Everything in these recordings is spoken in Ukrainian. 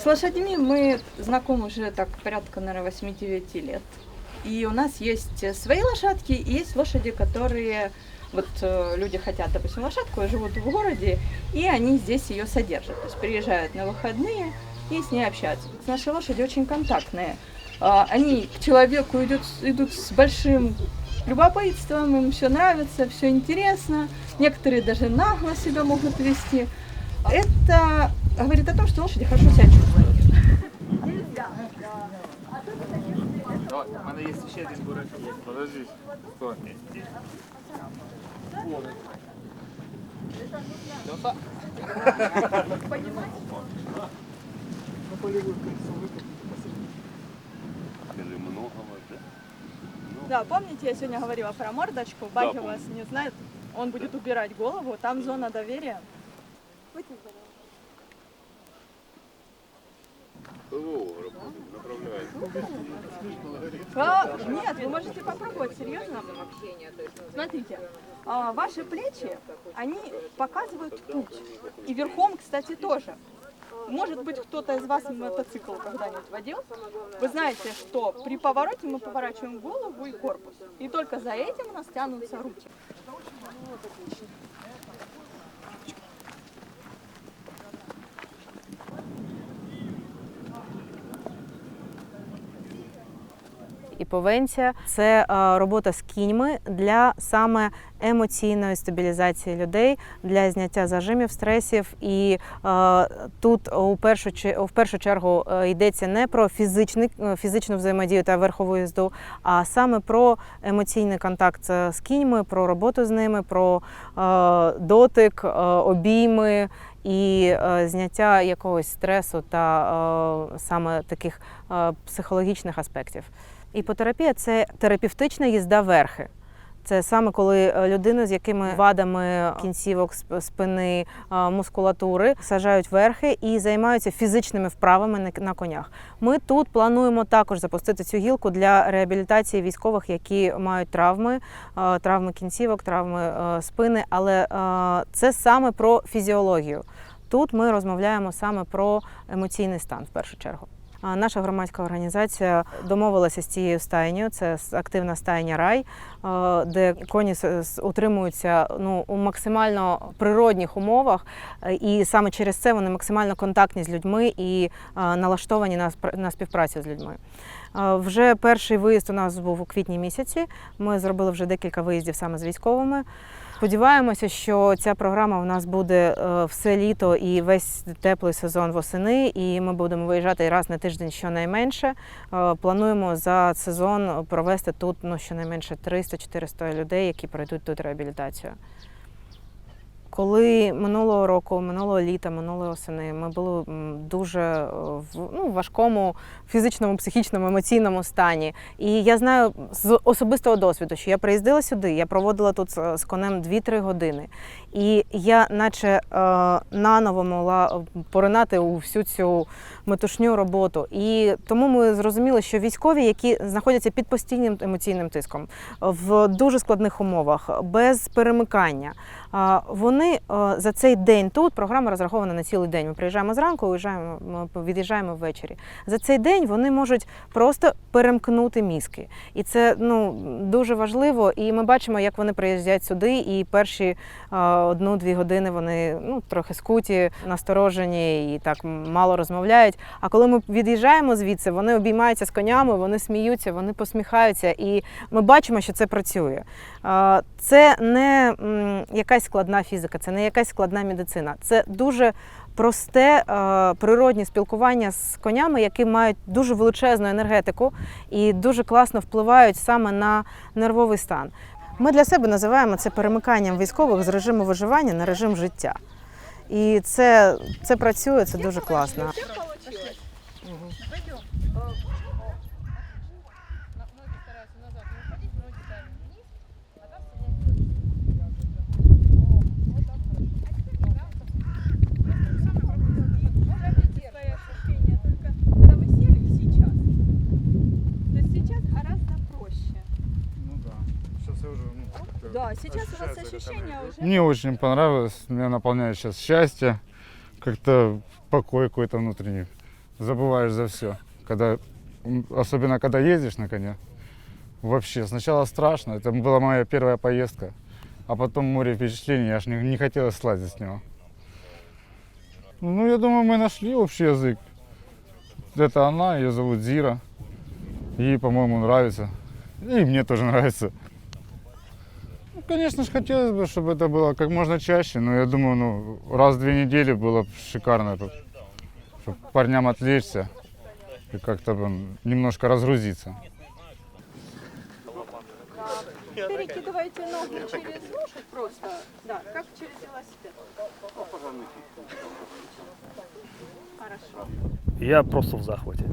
С лошадьми мы знакомы уже так порядка, наверное, 8-9 лет. И у нас есть э, свои лошадки и есть лошади, которые вот э, люди хотят, допустим, лошадку, и живут в городе, и они здесь ее содержат. То есть приезжают на выходные и с ней общаются. Наши лошади очень контактные. А, Они к человеку идут, идут с большим любопытством, им все нравится, все интересно. Некоторые даже нагло себя могут вести. Это говорит о том, что лошади хорошо себя чувствуют. У мене є ще один бурачок. Подожди. Стой. Скажи, много вообще? Да, помните, я сегодня говорила про мордочку, Баги помню. вас не знает, он будет убирать голову, там зона доверия. А, нет, вы можете попробовать, серьезно. Смотрите, а, ваши плечи, они показывают путь. И верхом, кстати, тоже. Может быть, кто-то из вас мотоцикл когда-нибудь водил. Вы знаете, что при повороте мы поворачиваем голову и корпус. И только за этим у нас тянутся руки. І повенція це е, робота з кіньми для саме емоційної стабілізації людей, для зняття зажимів, стресів. І е, тут у першу, че- в першу чергу е, йдеться не про фізичний, фізичну взаємодію та верхову їзду, а саме про емоційний контакт з кіньми, про роботу з ними, про дотик, обійми. І зняття якогось стресу та саме таких психологічних аспектів. Іпотерапія це терапевтична їзда верхи. Це саме коли е, людину з якими вадами кінцівок, спини, е, мускулатури сажають верхи і займаються фізичними вправами на- конях. Ми тут плануємо також запустити цю гілку для реабілітації військових, які мають травми, е, травми кінцівок, травми е, спини, але е, це саме про фізіологію. Тут ми розмовляємо саме про емоційний стан в першу чергу. Наша громадська організація домовилася з цією стайнею. Це активна стайня рай, е, де коні утримуються ну, у максимально природних умовах, е, і саме через це вони максимально контактні з людьми і е, налаштовані на на співпрацю з людьми. Вже перший виїзд у нас був у квітні місяці. Ми зробили вже декілька виїздів саме з військовими. Сподіваємося, що ця програма у нас буде е, все літо і весь теплий сезон восени, і ми будемо виїжджати раз на тиждень щонайменше. Е, Плануємо за сезон провести тут ну, щонайменше 300-400 людей, які пройдуть тут реабілітацію. Коли минулого року, минулого літа, минулої осени ми були дуже е, в ну, важкому фізичному, психічному, емоційному стані. І я знаю з особистого досвіду, що я приїздила сюди, я проводила тут з конем 2-3 години. І я, наче е, наново могла поринати у всю цю метушню роботу. І тому ми зрозуміли, що військові, які знаходяться під постійним емоційним тиском, в дуже складних умовах, без перемикання, вони е, за цей день тут програма розрахована на цілий день. Ми приїжджаємо зранку, уїжджаємо, від'їжджаємо ввечері. За цей день вони можуть просто перемкнути мізки. І це ну дуже важливо. І ми бачимо, як вони приїздять сюди, і перші е, одну-дві години вони ну трохи скуті, насторожені і так мало розмовляють. А коли ми від'їжджаємо звідси, вони обіймаються з конями, вони сміються, вони посміхаються, і ми бачимо, що це працює. Е, Це не м, якась складна фізика, це не якась складна медицина. Це дуже просте е, природнє спілкування з конями, які мають дуже величезну енергетику і дуже класно впливають саме на нервовий стан. Ми для себе називаємо це перемиканням військових з режиму виживання на режим життя. І це, це працює, це дуже класно. Да, сейчас у вас энергия. уже. Мне очень понравилось, меня наполняет сейчас счастье, как-то покой какой-то внутренний. забываешь за все. Когда, особенно когда ездишь на коне. Вообще, сначала страшно, это была моя первая поездка, а потом море впечатлений, я аж не, не хотел слазить с него. Ну, я думаю, мы нашли общий язык. Это она, ее зовут Зира. Ей, по-моему, нравится. И мне тоже нравится. Ну, конечно же, хотелось бы, чтобы это было как можно чаще, но я думаю, ну, раз в две недели было бы шикарно, чтобы парням отвлечься и как-то блин, немножко разгрузиться. Перекидывайте ноги через лошадь просто, да, как через велосипед. Хорошо. Я просто в захваті.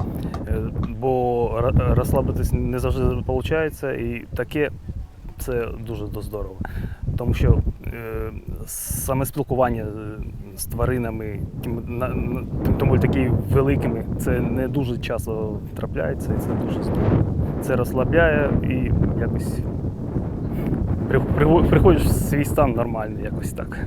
Е, Бо ра- розслабитись не завжди виходить, і таке це дуже здорово. Тому що е, саме спілкування е, з тваринами, тим, на, на- тому такі великими, це не дуже часто трапляється, і це дуже здорово. Це розслабляє і якось при- при- приходиш в свій стан нормальний, якось так.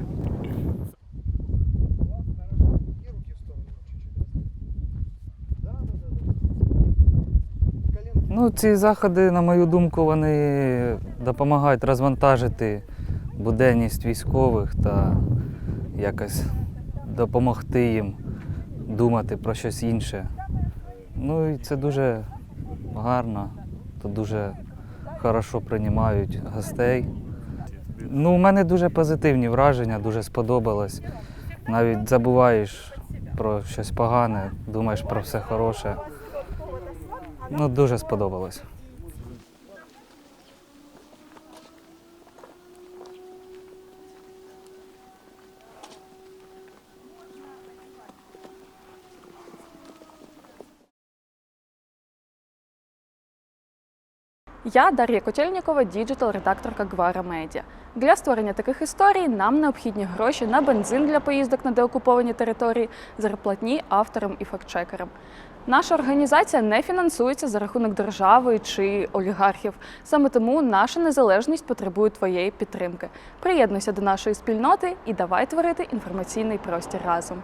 Ну, ці заходи, на мою думку, вони допомагають розвантажити буденність військових та якось допомогти їм думати про щось інше. Ну і це дуже гарно, то дуже хорошо приймають гостей. Ну, у мене дуже позитивні враження, дуже сподобалось. Навіть забуваєш про щось погане, думаєш про все хороше. Ну, дуже сподобалось. Я Дар'я Котельнікова, діджитал-редакторка Гвара Медіа. Для створення таких історій нам необхідні гроші на бензин для поїздок на деокуповані території, зарплатні авторам і фактчекерам. Наша організація не фінансується за рахунок держави чи олігархів. Саме тому наша незалежність потребує твоєї підтримки. Приєднуйся до нашої спільноти і давай творити інформаційний простір разом.